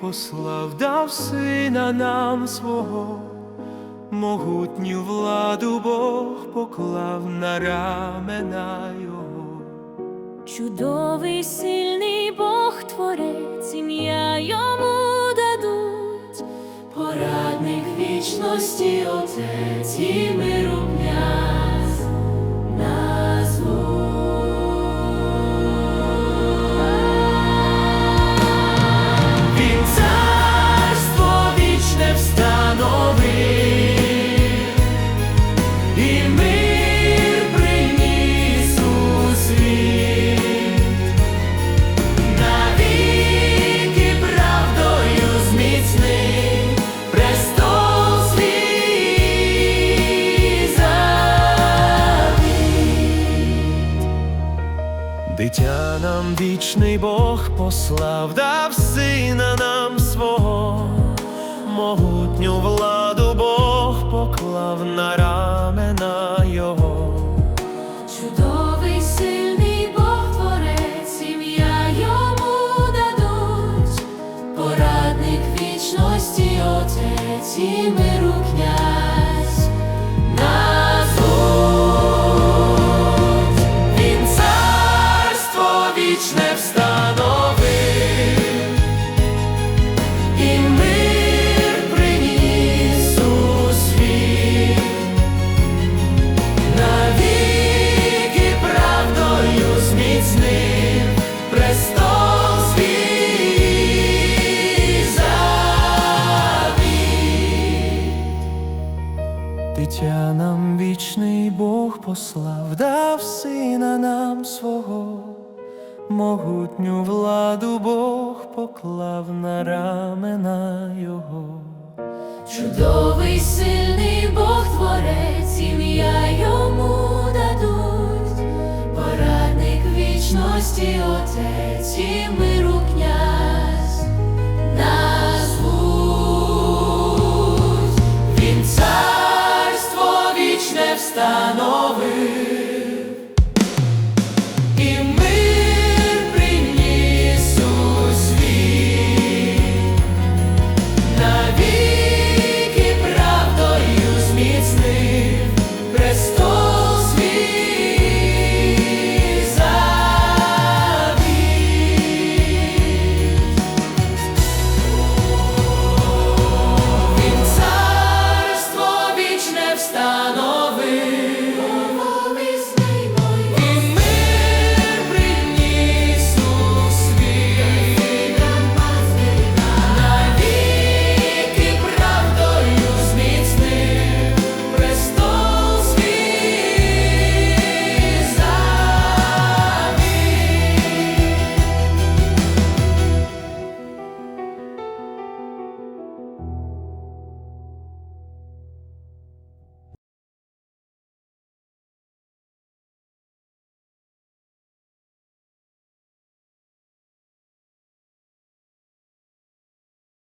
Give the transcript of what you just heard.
послав, дав сина нам свого, могутню владу Бог поклав на рамена його. Чудовий сильний Бог творець, ім'я йому дадуть, порадник вічності, отець і миру Дитя нам вічний Бог послав, дав сина нам свого, могутню владу Бог поклав на рамена його. Чудовий сильний Бог творець, ім'я йому дадуть, порадник вічності, отець і миру князь Бог послав, дав сина нам свого, могутню владу Бог поклав на рамена його. Чудовий сильний Бог творець, ім'я йому дадуть, порадник вічності, отець і князь. становив.